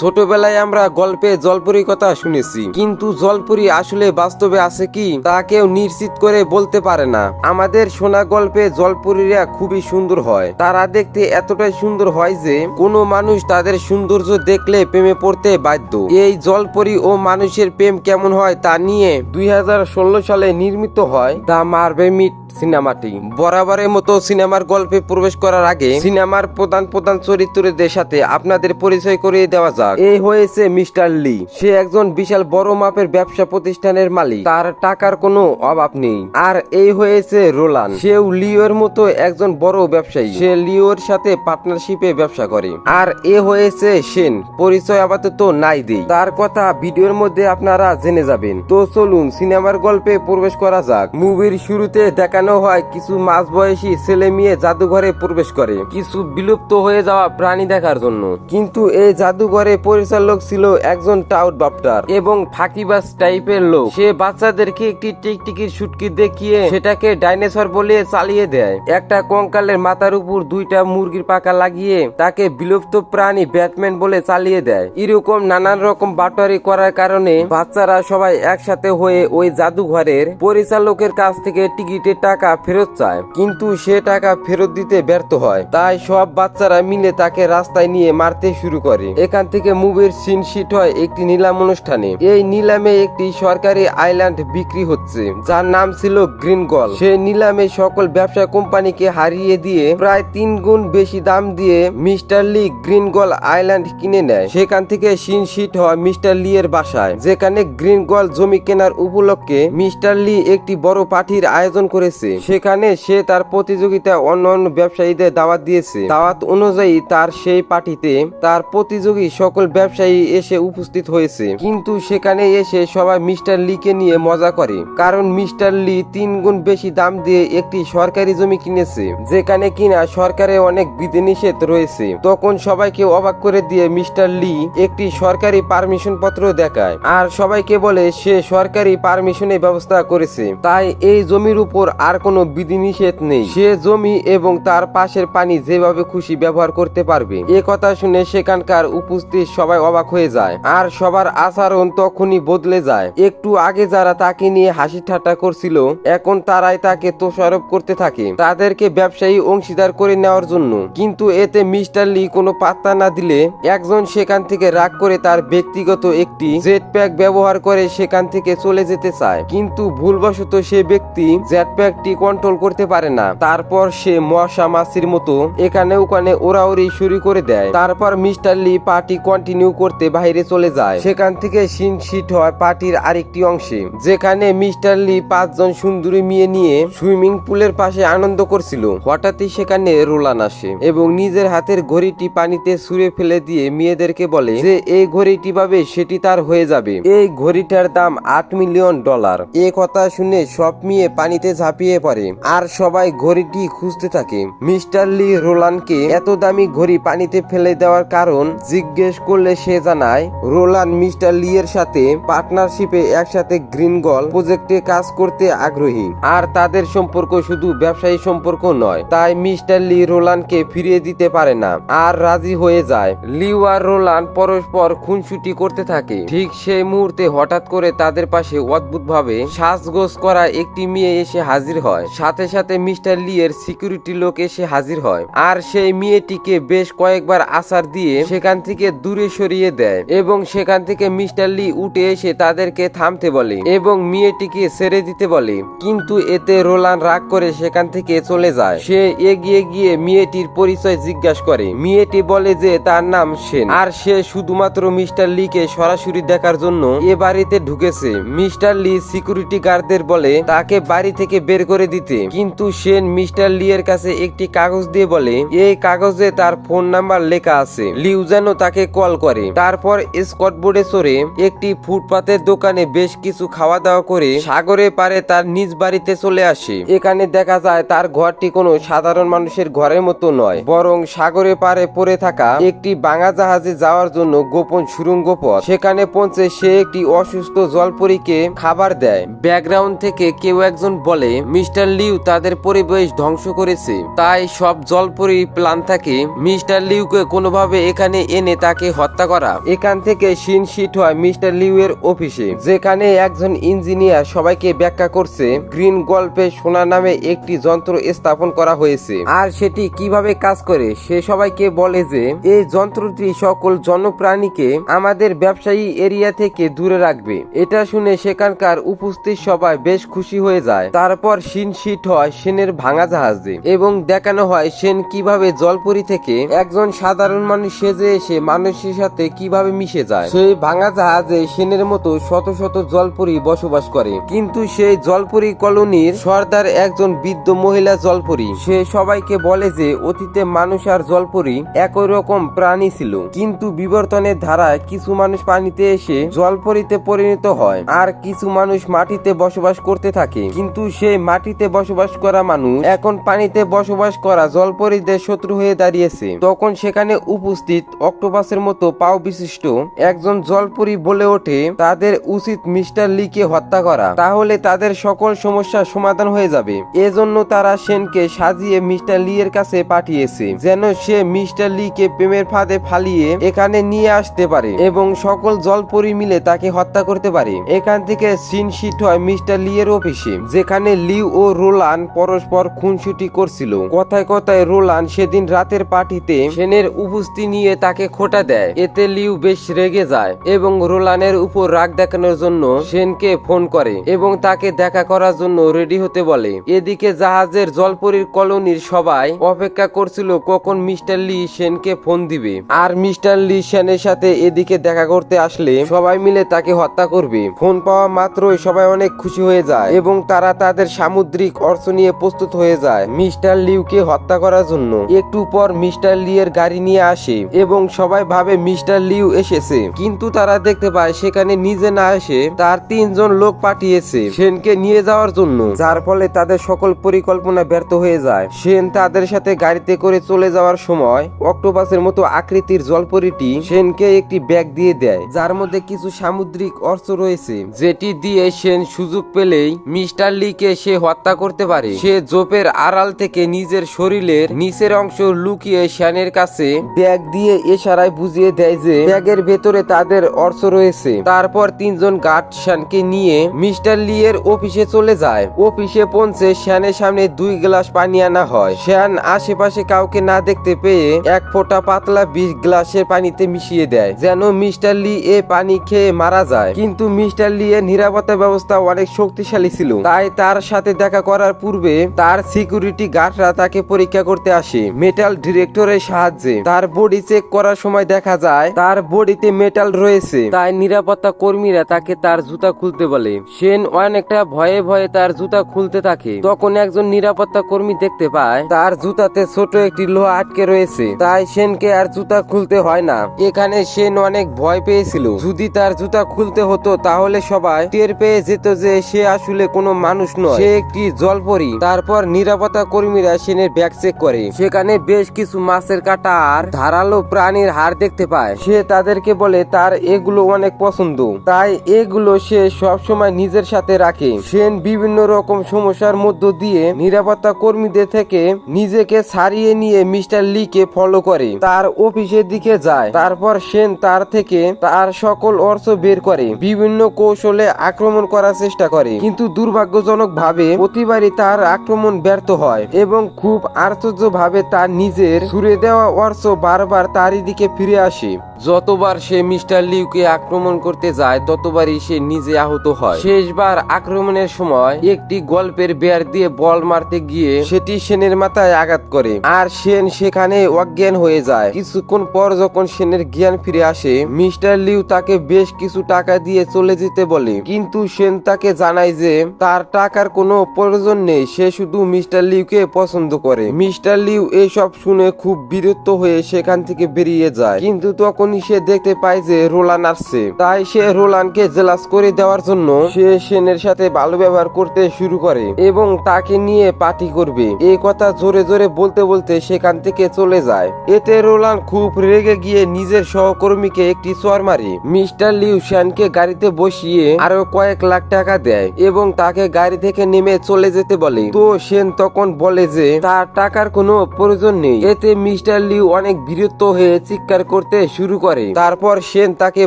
ছোটবেলায় আমরা গল্পে জলপরির কথা শুনেছি। কিন্তু জলপরি আসলে বাস্তবে আছে কি, তা কেউ নিশ্চিত করে বলতে পারে না। আমাদের শোনা গল্পে জলপরীরা খুবই সুন্দর হয়। তারা দেখতে এতটাই সুন্দর হয় যে, কোনো মানুষ তাদের সৌন্দর্য দেখলে প্রেমে পড়তে বাধ্য। এই জলপরি ও মানুষের প্রেম কেমন হয় তা নিয়ে দুই হাজার ষোলো সালে নির্মিত হয় দ্য মার্ভেমিট সিনেমাটি। বরাবরের মতো সিনেমার গল্পে প্রবেশ করার আগে সিনেমার প্রধান প্রধান চরিত্রদের সাথে আপনাদের পরিচয় করিয়ে দেওয়া যাক। এই হয়েছে মিস্টার লি। সে একজন বিশাল বড় মাপের ব্যবসা প্রতিষ্ঠানের মালিক। তার টাকার কোনো অভাব নেই। আর এই হয়েছে রোলান। সেও লিওর মতো একজন বড় ব্যবসায়ী। সে লিওর সাথে পার্টনারশিপে ব্যবসা করে। আর এ হয়েছে সেন। পরিচয় আপাতত নাই দেই। তার কথা ভিডিওর মধ্যে আপনারা জেনে যাবেন। তো চলুন সিনেমার গল্পে প্রবেশ করা যাক। মুভির শুরুতে দেখানো হয়? কিছু মাঝবয়সী ছেলে মেয়ে জাদুঘরে প্রবেশ করে। কিছু বিলুপ্ত হয়ে যাওয়া প্রাণী দেখার জন্য। কিন্তু এই জাদুঘরে পরিচালক ছিল একজন টাউট বাপটার এবং ফাঁকিবাজ টাইপের লোক। সে বাচ্চাদেরকে একটি টিকটিকির সুটকি দেখিয়ে সেটাকে ডাইনোসর বলে চালিয়ে দেয়। একটা কঙ্কালের মাথার উপর দুইটা মুরগির পাকা লাগিয়ে তাকে বিলুপ্ত প্রাণী ব্যাটম্যান বলে চালিয়ে দেয়। এরকম নানান রকম বাটোয়ারি করার কারণে বাচ্চারা সবাই একসাথে হয়ে ওই জাদুঘরের পরিচালকের কাছ থেকে টিকিটের টাকা ফেরত চায়। কিন্তু সে টাকা ফেরত দিতে ব্যর্থ হয়। তাই সব বাচ্চারা মিলে তাকে রাস্তায় নিয়ে মারতে শুরু করে। এখান থেকে মুভির সিন শিট হয় একটি নিলাম অনুষ্ঠানে। এই নিলামে একটি সরকারি আইল্যান্ড বিক্রি হচ্ছে, যার নাম ছিল গ্রিন গল। সে নিলামে সকল ব্যবসা কোম্পানিকে হারিয়ে দিয়ে প্রায় তিন গুণ বেশি দাম দিয়ে Mister Lee Green Gull Island কিনে নেয়। সেখান থেকে সিন শিট হয় মিস্টার লি এর বাসায়, যেখানে গ্রিন গল জমি কেনার উপলক্ষে মিস্টার লি একটি বড় পার্টির আয়োজন করেছে। সেখানে সে তার প্রতিযোগিতা অন্য অন্য ব্যবসায়ীদের দাওয়াত দিয়েছে। দাওয়াত অনুযায়ী তার সেই পার্টিতে তার প্রতিযোগী সকল ব্যবসায়ী এসে উপস্থিত হয়েছে। কিন্তু সেখানে এসে সবাই মিস্টার লিকে নিয়ে মজা করে। কারণ মিস্টার লি তিন গুণ বেশি দাম দিয়ে একটি সরকারি জমি কিনেছে, যেখানে কিনা সরকারের অনেক বিধিনিষেধ রয়েছে। তখন সবাইকে অবাক করে দিয়ে মিস্টার লি একটি সরকারি পারমিশন পত্র দেখায়। আর সবাইকে বলে, সে সরকারি পারমিশনের ব্যবস্থা করেছে। তাই এই জমির উপর আর কোনো বিধিনিষেধ নেই। সে জমি এবং তার পাশের পানি যেভাবে খুশি ব্যবহার করতে পারবে। এ কথা শুনে সেখানকার উপস্থিত সবাই অবাক হয়ে যায়। আর সবার আচরণ তখনই বদলে যায়। একটু আগে যারা তাকে নিয়ে হাসি ঠাট্টা করছিল, এখন তারাই তাকে তোষারোপ করতে থাকে। তাদেরকে ব্যবসায়ী অংশীদার করে নেওয়ার জন্য। কিন্তু এতে মিস্টার লি কোনো পাত্তা না দিলে একজন সেখান থেকে রাগ করে তার ব্যক্তিগত একটি জেট প্যাক ব্যবহার করে সেখান থেকে চলে যেতে চায়। কিন্তু ভুলবশত সে ব্যক্তি জেট প্যাকটি কন্ট্রোল করতে পারে না। তারপর সে মশা মাছির মতো এখানে ওখানে ওরাওরি শুরু করে দেয়। তারপর মিস্টার লি পার্টি কন্টিনিউ করতে বাইরে চলে যায়। সেখান থেকে সিন শিট হয় পার্টির আরেকটি অংশে, যেখানে মিস্টার লি পাঁচজন সুন্দরী মেয়ে নিয়ে সুইমিং পুলের পাশে আনন্দ করছিল। হঠাৎই সেখানে রোলান আসে এবং নিজের হাতের ঘড়িটি পানিতে ছুঁড়ে ফেলে দিয়ে মেয়েদেরকে বলে যে, এই ঘড়িটি পাবে, সেটি তার হয়ে যাবে। এই ঘড়িটার দাম আট মিলিয়ন ডলার। এ কথা শুনে সব মেয়ে পানিতে ঝাঁপিয়ে পড়ে। আর সবাই ঘড়িটি খুঁজতে থাকে। মিস্টার লি রোলানকে এত দামি ঘড়ি পানিতে ফেলে দেওয়ার কারণ জিজ্ঞেস করলে সে জানায়, রোলান মিস্টার লি এর সাথে পার্টনারশিপে একসাথে গ্রিন গল প্রজেক্টে কাজ করতে আগ্রহী। আর তাদের সম্পর্ক শুধু ব্যবসায়ী সম্পর্ক নয়, তাই মিস্টার লি রোলানকে ফিরিয়ে দিতে পারে না। আর রাজি হয়ে যায়। লিউ আর রোলান পরস্পর খুনসুটি করতে থাকে। ঠিক সেই মুহূর্তে হঠাৎ করে তাদের পাশে অদ্ভুতভাবে সাজগোজ করা একটি মেয়ে এসে হাজির হয়। সাথে সাথে মিস্টার লি এর সিকিউরিটি লোক এসে হাজির হয় আর সেই মেয়েটিকে বেশ কয়েকবার আসার দিয়ে সেখান থেকে দূরে সরিয়ে দেয় এবং সেখান থেকে মিস্টার লি উঠে এসে তাদেরকে থামতে বলে এবং মেয়েটিকে ছেড়ে দিতে বলে। কিন্তু এতে রোলান রাগ করে সেখান থেকে চলে যায়। সে এগিয়ে গিয়ে মেয়েটির পরিচয় জিজ্ঞাসা করে। মেয়েটি বলে যে তার নাম সেন। আর সে শুধুমাত্র মিস্টার লিকে সরাসরি দেখার জন্য এ বাড়িতে ঢুকেছে। মিস্টার লি সিকিউরিটি গার্ডদের বলে, তাকে বাড়ি থেকে বের করে দিতে। কিন্তু সেন মিস্টার লি এর কাছে একটি কাগজ দিয়ে বলে, এই কাগজে তার ফোন নাম্বার লেখা আছে। লিউ যেন তাকে কল করে। তারপর স্কট বোর্ডে চড়ে একটি ফুটপাতের দোকানে বেশ কিছু খাওয়া দাওয়া করে সাগরে পারে তার নিজ বাড়িতে চলে আসে। এখানে দেখা যায় তার ঘরটি কোনো সাধারণ মানুষের ঘরের মতো নয়, বরং সাগরে পারে পড়ে থাকা একটি বাঙা জাহাজে যাওয়ার জন্য গোপন সুরঙ্গ পথ। সেখানে পৌঁছে সে একটি অসুস্থ জলপরীকে খাবার দেয়। ব্যাকগ্রাউন্ড থেকে কেউ একজন বলে মিস্টার লিউ তাদের পরিবেশ ধ্বংস করেছে। তাই সব জলপরি প্ল্যান থাকে মিস্টার লিউকে কোনোভাবে এখানে এনে তাকে হত্যা করা। এখান থেকে সিন শিট হয় মিস্টার লিউ এর অফিসে, যেখানে একজন ইঞ্জিনিয়ার সবাইকে ব্যাখ্যা করছে, গ্রিন গল্পে সোনা নামে একটি যন্ত্র স্থাপন করা হয়েছে। আর সেটি কীভাবে কাজ করে, সে সবাইকে বলে যে, এই যন্ত্রটি সকল জনপ্রাণীকে আমাদের ব্যবসায়ী এরিয়া থেকে দূরে রাখবে। এটা শুনে সেখানকার উপস্থিত সবাই বেশ খুশি হয়ে যায়। তারপর সিন শিট হয় সেনের ভাঙা জাহাজে এবং দেখানো হয় সেন কীভাবে জলপরি থেকে একজন সাধারণ মানুষ সেজে এসে মানুষের সাথে কীভাবে মিশে যায়। সেই ভাঙা জাহাজে সেনের মতো শত শত জলপরি বসবাস করে। কিন্তু সেই জলপরি কলোনির সর্দার একজন বৃদ্ধ মহিলা জলপরি। সে সবাইকে বলে যে অতীতে মানুষ আর জলপরি একই রকম প্রাণী ছিল। কিন্তু বিবর্তনের ধারায় কিছু মানুষ পানিতে এসে জলপরিতে পরিণত হয়। আর কিছু মানুষ মাটিতে বসবাস করতে থাকে। কিন্তু সেই মাটিতে বসবাস করা মানুষ, এখন পানিতে বসবাস করা জলপরীদের শত্রু হয়ে দাঁড়িয়েছে। তখন সেখানে উপস্থিত অক্টোপাসের মতো পাও বিশিষ্ট একজন জলপরি বলে ওঠে, তাদের উচিত মিস্টার লিকে হত্যা করা, তাহলে তাদের সকল সমস্যার সমাধান হয়ে যাবে। এজন্য তারা সেনকে সাজিয়ে মিস্টার লি এর কাছে পাঠিয়েছে, যেন সে মিস্টার লিকে প্রেমের ফাঁদে ফালিয়ে এখানে নিয়ে আসতে পারে এবং সকল জলপরি মিলে তাকে হত্যা করতে পারে। এখান থেকে সিন শিট হয় মিস্টার লি এর অফিসে, যেখানে লিউ ও রোলান পরস্পর খুনসুটি করছিল। কথায় কথায় রোলান সেদিন রাতের পার্টিতে সেনের উপস্থিতি নিয়ে তাকে খোটা দেয়। এতে লিউ বেশ রেগে যায় এবং রোলানের উপর রাগ দেখানোর জন্য সেনকে ফোন করে এবং তাকে দেখা করার জন্য রেডি হতে বলে। এদিকে জাহাজের জলপরীর কলোনির সবাই অপেক্ষা করছিল কখন মিস্টার লি সেনকে ফোন দিবে। আর মিস্টার লি সেনের সাথে এদিকে দেখা করতে আসলে সবাই মিলে তাকে হত্যা করবে। ফোন পাওয়া মাত্রই সবাই অনেক খুশি হয়ে যায় এবং তারা তাদের সামুদ্রিক অর্থ নিয়ে প্রস্তুত হয়ে যায়। মিস্টার লিউকে হত্যা করার জন্য। একটু পর মিস্টার লি এর গাড়ি নিয়ে আসে এবং সবাই ভাবে মিস্টার লিউ এসেছে। কিন্তু তারা দেখতে পায় সেখানে নিজে না এসে তার তিনজন লোক পাঠিয়েছে সেনকে নিয়ে যাওয়ার জন্য। যার ফলে তাদের সকল পরিকল্পনা ব্যর্থ হয়ে যায়। সেন তাদের সাথে গাড়িতে করে চলে যাওয়ার সময় অক্টোপাসের মতো আকৃতির জলপরিটি সেনকে একটি ব্যাগ দিয়ে দেয়। যার মধ্যে কিছু সামুদ্রিক অর্থ রয়েছে, যেটি দিয়ে সেন সুযোগ পেলেই মিস্টার লিকে সে হত্যা করতে পারে। সে জোপের আড়াল থেকে নিজের শরীরের নিচের অংশ লুকিয়ে শ্যানের কাছে ব্যাগ দিয়ে এশারায় বুঝিয়ে দেয় যে ব্যাগের ভেতরে তাদের অর্থ রয়েছে। তারপর তিনজন গার্ড শ্যানকে নিয়ে মিস্টার লি এর অফিসে চলে যায়। অফিসে পৌঁছে শ্যানের সামনে দুই গ্লাস পানি আনা হয়। শ্যান আশেপাশে কাউকে না দেখতে পেয়ে এক ফোঁটা পাতলা বিষ গ্লাসের পানিতে মিশিয়ে দেয়, যেন মিস্টার লি এ পানি খেয়ে মারা যায়। কিন্তু মিস্টার লি এর নিরাপত্তা ব্যবস্থা অনেক শক্তিশালী ছিল। তাই তার সাথে দেখা করার পূর্বে তার সিকিউরিটি গার্ডরা তাকে পরীক্ষা করতে আসে। মেটাল ডিরেক্টরের সাহায্যে। তার বডি চেক করার সময় দেখা যায়, তার বডিতে মেটাল রয়েছে। তাই নিরাপত্তা কর্মীরা তাকে তার জুতা খুলতে বলে। সেন অনেকটা ভয়ে ভয়ে তার জুতা খুলতে থাকে। তখন একজন নিরাপত্তা কর্মী দেখতে পায়, তার জুতাতে ছোট একটি লোহা আটকে রয়েছে। তাই সেনকে আর জুতা খুলতে হয় না। এখানে সেন অনেক ভয় পেয়েছিল। যদি তার জুতা খুলতে হতো, তাহলে সবাই টের পেয়ে যেত যে সে আসলে কোনো মানুষ নয়। সে একটি জল জলপরি। তারপর নিরাপত্তা কর্মীরা সেনের ব্যাগ চেক করে। সেখানে বেশ কিছু মাছের কাটা আর ধারালো প্রাণীর হাড় দেখতে পায়। সে তাদেরকে বলে, তার এগুলো অনেক পছন্দ। তাই এগুলো সে সব সময় নিজের সাথে রাখে। সেন বিভিন্ন রকম সমস্যার মধ্য দিয়ে নিরাপত্তা কর্মীদের থেকে নিজেকে ছাড়িয়ে নিয়ে মিস্টার লিকে ফলো করে। তার অফিসের দিকে যায়। তারপর সেন তার থেকে তার সকল অর্থ বের করে। বিভিন্ন কৌশলে আক্রমণ করার চেষ্টা করে। কিন্তু দুর্ভাগ্যজনক ভাবে প্রতিবারই তার আক্রমণ ব্যর্থ হয় এবং খুব আশ্চর্য ভাবে তার নিজের ছুড়ে দেওয়া অর্থ বারবার তারই দিকে ফিরে আসে। যতবার সে মিস্টার লিউকে আক্রমণ করতে যায়, ততবারই সে নিজে আহত হয়। শেষবার আক্রমণের সময় একটি গল্পের বেয়ার দিয়ে বল মারতে গিয়ে সেটি সেনের মাথায় আঘাত করে। আর সেন সেখানে অজ্ঞান হয়ে যায়। কিছুক্ষণ পর যখন সেনের জ্ঞান ফিরে আসে, মিস্টার লিউ তাকে বেশ কিছু টাকা দিয়ে চলে যেতে বলে। কিন্তু সেন তাকে জানায় যে তার টাকার কোনো প্রয়োজন নেই। সে শুধু মিস্টার লিউকে পছন্দ করে। মিস্টার লিউ এসব শুনে খুব বিরক্ত হয়ে সেখান থেকে বেরিয়ে যায়। কিন্তু তখন তখনই সে দেখতে পায় যে রোলান আসছে। তাই সে রোলানকে জেলাস করে দেওয়ার জন্য সে সেনের সাথে ভালো ব্যবহার করতে শুরু করে এবং তাকে নিয়ে পার্টি করবে। এই কথা জোরে জোরে বলতে বলতে সেখান থেকে চলে যায়। এতে রোলান খুব রেগে গিয়ে নিজের সহকর্মীকে একটি চর মারে। মিস্টার লিউ শ্যানকে গাড়িতে বসিয়ে আরও কয়েক লাখ টাকা দেয় এবং তাকে গাড়ি থেকে নেমে চলে যেতে বলে। তো সেন তখন বলে যে, তার টাকার কোনো প্রয়োজন নেই। এতে মিস্টার লিউ অনেক বিরক্ত হয়ে চিৎকার করতে শুরু করে। তারপর সেন তাকে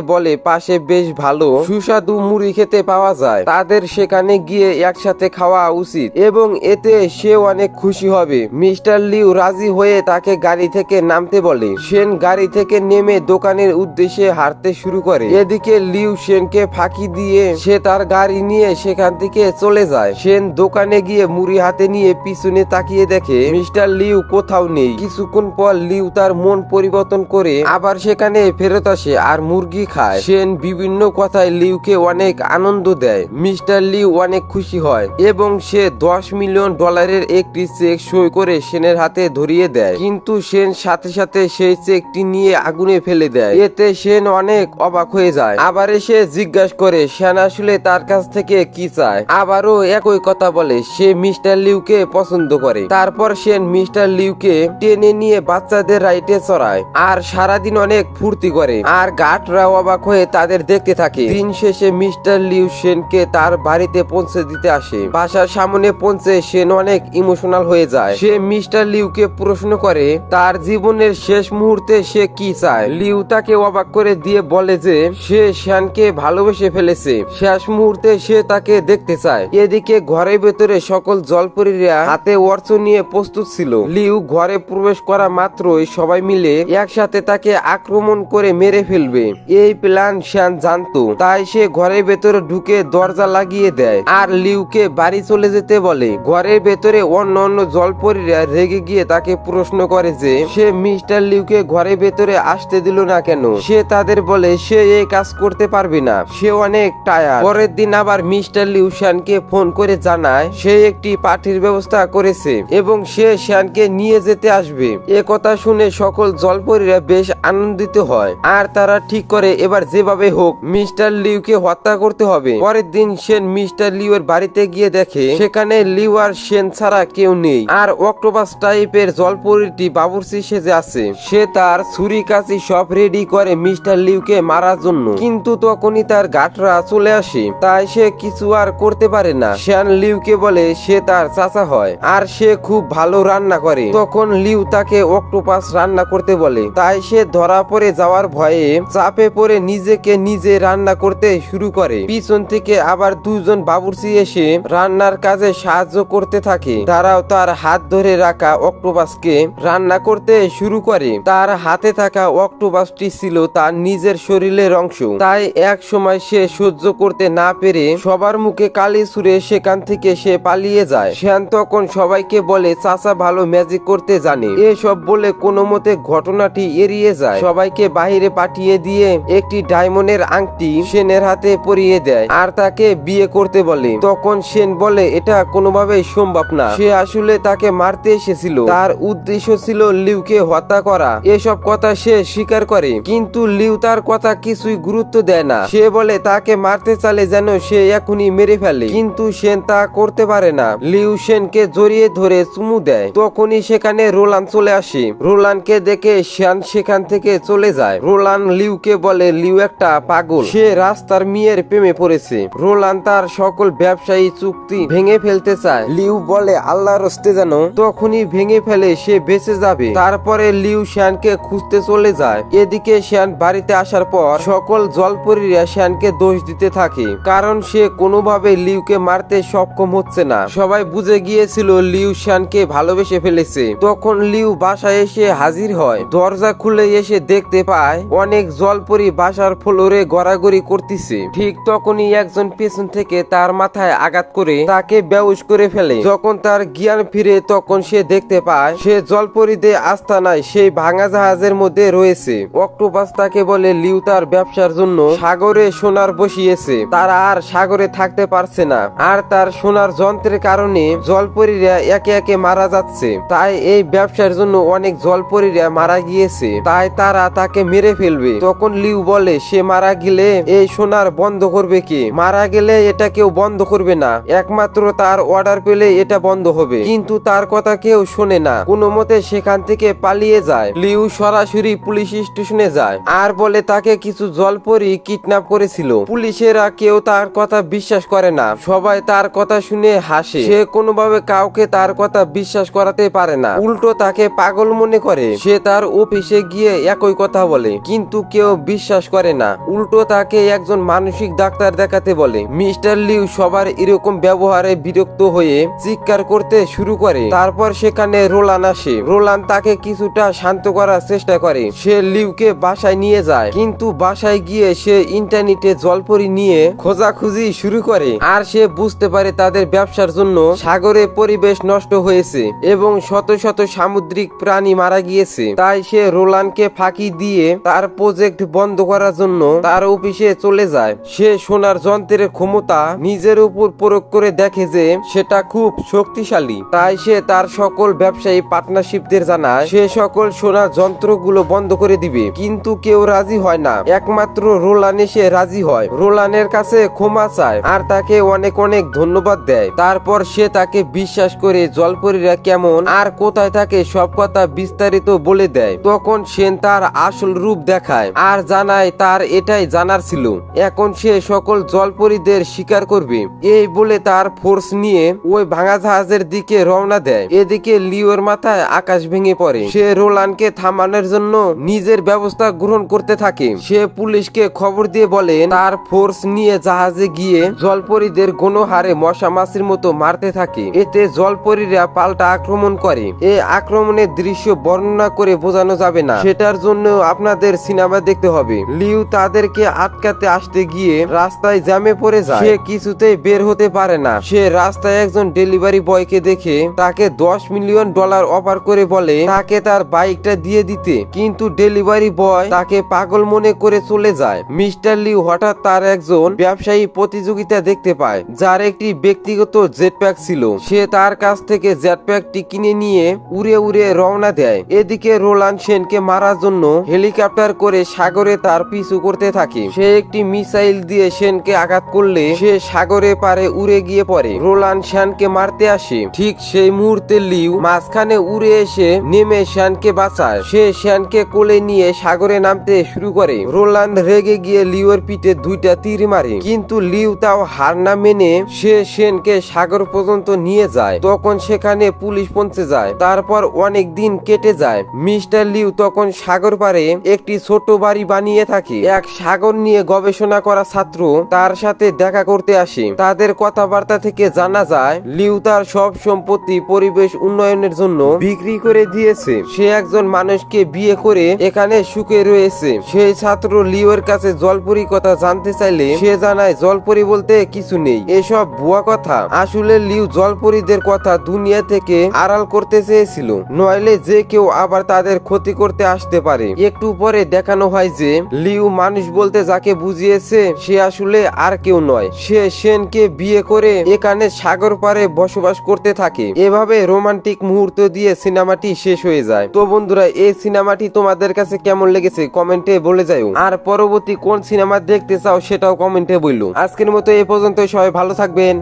বলে, পাশে বেশ ভালো। সুস্বাদু মুড়ি খেতে পাওয়া যায়। তাদের সেখানে গিয়ে একসাথে খাওয়া উচিত। এবং এতে সে অনেক খুশি হবে। মিস্টার লিউ রাজি হয়ে তাকে গাড়ি থেকে নামতে বলে। সেন গাড়ি থেকে নেমে দোকানের উদ্দেশ্যে হাঁটতে শুরু করে। এদিকে লিউ সেনকে ফাঁকি দিয়ে সে তার গাড়ি নিয়ে সেখান থেকে চলে যায়। সেন দোকানে গিয়ে মুড়ি হাতে নিয়ে পিছনে তাকিয়ে দেখে মিস্টার লিউ কোথাও নেই। কিছুক্ষণ পর লিউ তার মন পরিবর্তন করে আবার সেখানে ফেরত আসে আর মুরগি খায়। সেন বিভিন্ন কথায় লিউকে অনেক আনন্দ দেয়। মিস্টার লিউ অনেক খুশি হয় এবং সে দশ মিলিয়ন ডলারের একটি চেক সই করে সেনের হাতে ধরিয়ে দেয়। কিন্তু সেন সাথে সাথে সেই চেকটি নিয়ে আগুনে ফেলে দেয়। এতে সেন অনেক অবাক হয়ে যায়। আবার এসে জিজ্ঞাসা করে, সেন আসলে তার কাছ থেকে কি চায়? আবারও একই কথা বলে, সে মিস্টার লিউকে পছন্দ করে। তারপর সেন মিস্টার লিউকে টেনে নিয়ে বাচ্চাদের রাইটে চড়ায় আর সারাদিন অনেক ফুর্তি করে আর গাটরা অবাক হয়ে তাদের দেখতে থাকে। দিন শেষে মিস্টার লিউ সেনকে তার বাড়িতে পৌঁছে দিতে আসে। বাসার সামনে পৌঁছে সেন অনেক ইমোশনাল হয়ে যায়। সে মিস্টার লিউকে প্রশ্ন করে, তার জীবনের শেষ মুহূর্তে সে কি চায়? লিউ তাকে অবাক করে দিয়ে বলে যে, সে শ্যানকে ভালোবেসে ফেলেছে। শেষ মুহূর্তে সে তাকে দেখতে চায়। এদিকে ঘরের ভেতরে সকল জলপরীরা হাতে অর্থ নিয়ে প্রস্তুত ছিল। লিউ ঘরে প্রবেশ করা মাত্রই সবাই মিলে একসাথে তাকে আক্রমণ করে মেরে ফেলবে। এই প্ল্যান শ্যান জানতো। তাই সে ঘরের ভেতরে ঢুকে দরজা লাগিয়ে দেয় আর লিউকে বাড়ি চলে যেতে বলে। ঘরের ভেতরে অন্য অন্য জলপরীরা রেগে গিয়ে তাকে প্রশ্ন করে যে, সে মিস্টার লিউকে ঘরের ভেতরে আসতে দিল না কেন? সে তাদের বলে, সে এই কাজ করতে পারবে না। সে অনেক টায়ার পরের দিন আবার মিস্টার লিউ শ্যানকে ফোন করে জানায়, সে একটি পার্টির ব্যবস্থা করেছে এবং সে শ্যানকে নিয়ে যেতে আসবে। এ কথা শুনে সকল জলপরীরা বেশ আনন্দিত হয়। আর তারা ঠিক করে, এবার যেভাবে হোক, মিস্টার লিউকে হত্যা করতে হবে। পরের দিন সেন মিস্টার লিউর বাড়িতে গিয়ে দেখে, সেখানে লিউ আর সেন ছাড়া কেউ নেই। আর অক্টোপাস টাইপের জলপরীটি বাবুর্চি সেজে আছে। সে তার ছুরি কাছি সব রেডি করে মিস্টার লিউকে মারার জন্য। কিন্তু তখনই তার গাটরা চলে আসে। তাই সে কিছু আর করতে পারে না। শ্যান লিউকে বলে, সে তার চাচা হয় আর সে খুব ভালো রান্না করে। তখন লিউ তাকে অক্টোপাস রান্না করতে বলে। তাই সে ধরা পড়ে যাওয়ার ভয়ে চাপে পড়ে নিজেকে নিজে রান্না করতে শুরু করে। পিছন থেকে আবার দুজন বাবুর্চি এসে রান্নার কাজে সাহায্য করতে থাকে। তারাও তার হাত ধরে রাখা অক্টোপাসকে রান্না করতে শুরু করে। তার হাতে থাকা অক্টোপাসটি ছিল তার নিজের শরীরের অংশ। তাই এক সময় সে সহ্য করতে না পেরে সবার মুখে কালি ছুড়ে সেখান থেকে সে পালিয়ে যায়। শ্যান তখন সবাইকে বলে, চাচা ভালো ম্যাজিক করতে জানে। এসব বলে কোনো মতে ঘটনাটি এড়িয়ে যায়। সবাইকে বাহিরে পাঠিয়ে দিয়ে একটি ডায়মন্ডের আংটি সেনের হাতে পরিয়ে দেয় আর তাকে বিয়ে করতে বলে। তখন সেন বলে, এটা কোনোভাবেই সম্ভব না। সে আসলে তাকে মারতে এসেছিল। তার উদ্দেশ্য ছিল লিউকে হত্যা করা। এসব কথা সে স্বীকার করে, কিন্তু লিউ তার কথা কিছুই গুরুত্ব দেয় না। সে বলে, তাকে মারতে চালে যেন সে এখনই মেরে ফেলে। কিন্তু সেন তা করতে পারে না। লিউ সেনকে জড়িয়ে ধরে চুমু দেয়। তখনই সেখানে রোলান চলে আসে। রোলানকে দেখে শ্যান সেখান থেকে চলে যায়। রোলান লিউকে বলে, লিউ একটা পাগল। সে রাস্তার মেয়ের প্রেমে পড়েছে। রোলান তার সকল ব্যবসায়ী চুক্তি ভেঙে ফেলতে চায়। লিউ বলে আল্লাহর হস্তে যেন তখনই ভেঙে ফেলে, সে বেঁচে যাবে। তারপরে লিউ শ্যানকে খুঁজতে চলে যায়। এদিকে শ্যান বাড়িতে আসার পর সকল জলপরীরা শ্যানকে দোষ দিতে থাকে। কারণ সে কোনোভাবে লিউকে মারতে সক্ষম হচ্ছে না। সবাই বুঝে গিয়েছিল লিউ শ্যানকে ভালোবেসে ফেলেছে। তখন লিউ বাসায় এসে হাজির হয়। দরজা খুলে এসে দেখতে পায়, অনেক জলপরি বাসার ফ্লোরে গড়াগড়ি করতেছে। ঠিক তখনই একজন পেছন থেকে তার মাথায় আঘাত করে তাকে বেউস করে ফেলে। যখন তার জ্ঞান ফিরে তখন সে দেখতে পায়, সে জলপরিতে আস্তানায় সেই ভাঙা জাহাজের মধ্যে রয়েছে। অক্টোপাস তাকে বলে, লিউ তার ব্যবসার জন্য সাগরে সোনার বসিয়েছে। তারা আর সাগরে থাকতে পারছে না। আর তার সোনার যন্ত্রের কারণে জলপরীরা একে একে মারা যাচ্ছে। তাই এই ব্যবসার জন্য অনেক জলপরীরা মারা গিয়েছে। তাই তারা তাকে মেরে ফেলবে। তখন লিউ বলে, সে মারা গেলে এই সোনার বন্ধ করবে কে? মারা গেলে এটা কেউ বন্ধ করবে না। একমাত্র তার অর্ডার পেলে এটা বন্ধ হবে। কিন্তু তার কথা কেউ শোনে না। কোনো মতে সেখান থেকে পালিয়ে যায়। লিউ সরাসরি পুলিশ স্টেশনে যায় আর বলে, তাকে কিছু জলপরি কিডন্যাপ করেছিল। পুলিশেরা কেউ তার কথা বিশ্বাস করে না। সবাই তার কথা শুনে হাসে। সে কোনোভাবে কাউকে তার কথা বিশ্বাস করাতে পারে না। উল্টো তাকে পাগল মনে করে। সে তার অফিসে গিয়ে একই কথা বলে, কিন্তু কেউ বিশ্বাস করে না। উল্টো তাকে একজন মানসিক ডাক্তার দেখাতে বলে। মিস্টার লিউ সবার এরকম ব্যবহারে বিরক্ত হয়ে চিৎকার করতে শুরু করে। তারপর সেখানে রোলান আসে। রোলান তাকে কিছুটা শান্ত করার চেষ্টা করে। সে লিউকে বাসায় নিয়ে যায়, কিন্তু বাসায় গিয়ে সে ইন্টারনেটে জলপরি নিয়ে খোঁজাখুঁজি শুরু করে। আর সে বুঝতে পারে তাদের ব্যবসার জন্য সাগরে পরিবেশ নষ্ট হয়েছে এবং শত শত সামুদ্রিক প্রাণী মারা গিয়েছে। তাই সে রোলানকে ফাঁকি দিয়ে তার প্রজেক্ট বন্ধ করার জন্য তার অফিসে চলে যায়। সে সোনার যন্ত্রের ক্ষমতা নিজের উপর প্রয়োগ করে দেখে যে সেটা খুব শক্তিশালী। তাই সে তার সকল ব্যবসায়ী পার্টনারশিপদের জানায়, সে সকল সোনার যন্ত্রগুলো বন্ধ করে দিবে। কিন্তু কেউ রাজি হয় না। একমাত্র রোলান এসে রাজি হয়। রোলানের কাছে ক্ষমা চায় আর তাকে অনেক অনেক ধন্যবাদ দেয়। তারপর সে তাকে বিশ্বাস করে জলপরীরা কেমন আর কোথায় থাকে সব কথা বিস্তারিত বলে দেয়। তখন সেন তার আসল রূপ দেখায় আর জানায় তার এটাই জানার ছিল। এখন সে সকল জলপরীদের শিকার করবে। এই বলে তার ফোর্স নিয়ে ওই ভাঙা জাহাজের দিকে রওনা দেয়। এদিকে লিওর মাথায় আকাশ ভেঙে পড়ে। সে রোলানকে থামানোর জন্য নিজের ব্যবস্থা গ্রহণ করতে থাকে। সে পুলিশকে খবর দিয়ে বলে, তার ফোর্স নিয়ে জাহাজে গিয়ে জলপরীদের গণহারে মশা মাছির মতো মারতে থাকে। এতে জলপরীরা পাল্টা আক্রমণ করে। এই আক্রমণের দৃশ্য বর্ণনা করে বোঝানো যাবে না। সেটার জন্য আপনাদের সিনেমা দেখতে হবে। লিউ তাদেরকে আটকাতে আসতে গিয়ে রাস্তায় জ্যামে পড়ে যায়। সে কিছুতেই বের হতে পারে না। সে রাস্তায় একজন ডেলিভারি বয়কে দেখে তাকে দশ মিলিয়ন ডলার অফার করে বলে, তাকে তার বাইকটা দিয়ে দিতে। কিন্তু ডেলিভারি বয় তাকে পাগল মনে করে চলে যায়। মিস্টার লিউ হঠাৎ তার একজন ব্যবসায়ী প্রতিযোগিতা দেখতে পায়, যার একটি ব্যক্তিগত জেটপ্যাক ছিল। সে তার কাছ থেকে জেটপ্যাকটি কিনে নিয়ে উড়ে উড়ে রওনা দেয়। এদিকে রোলান সেনকে মারার জন্য হেলিকপ্টার করে সাগরে তার পিছু করতে থাকে। সে একটি মিসাইল দিয়ে সেনকে আঘাত করলে সে সাগরে পারে উড়ে গিয়ে পড়ে। রোলান শ্যানকে মারতে আসে। ঠিক সেই মুহূর্তে লিউ মাঝখানে উড়ে এসে নেমে শ্যানকে বাঁচায়। সে শ্যানকে কোলে নিয়ে সাগরে নামতে শুরু করে। রোলান রেগে গিয়ে লিউর পিঠে দুইটা তীর মারে। কিন্তু লিউ তাও হার না মেনে সে সেনকে সাগর পর্যন্ত নিয়ে যায়। তখন সেখানে পুলিশ পৌঁছে যায়। তারপর অনেক দিন কেটে যায়। মিস্টার লিউ তখন সাগর পারে একটি ছোট বাড়ি বানিয়ে থাকে। এক সাগর নিয়ে গবেষণা করা ছাত্র তার সাথে দেখা করতে আসে। তাদের কথাবার্তা থেকে জানা যায়, লিউ তার সব সম্পত্তি পরিবেশ উন্নয়নের জন্য বিক্রি করে দিয়েছে। সে একজন মানুষকে বিয়ে করে এখানে সুখে রয়েছে। সেই ছাত্র লিওর কাছে জলপুরি কথা জানতে চাইলে সে জানায়, জলপরি বলতে কিছু নেই। এসব ভুয়া কথা। আসলে লিউ জলপরীদের কথা দুনিয়া থেকে আড়াল করতে চেয়েছিল। নইলে যে কেউ আবার তাদের ক্ষতি করতে আসতে পারে। একটু পরে দেখানো হয় যে, লিউ মানুষ বলতে যাকে বুঝিয়েছে, সে আসলে আর কেউ নয়। সে সেনকে বিয়ে করে এখানে সাগর পারে বসবাস করতে থাকে। এভাবে রোমান্টিক মুহূর্ত দিয়ে সিনেমাটি শেষ হয়ে যায়। তো বন্ধুরা, এই সিনেমাটি তোমাদের কাছে কেমন লেগেছে কমেন্টে বলে যাও আর পরবর্তী কোন সিনেমা দেখতে চাও সেটাও কমেন্টে বলল আজকের মতো এ পর্যন্ত সবাই ভালো থাকবেন।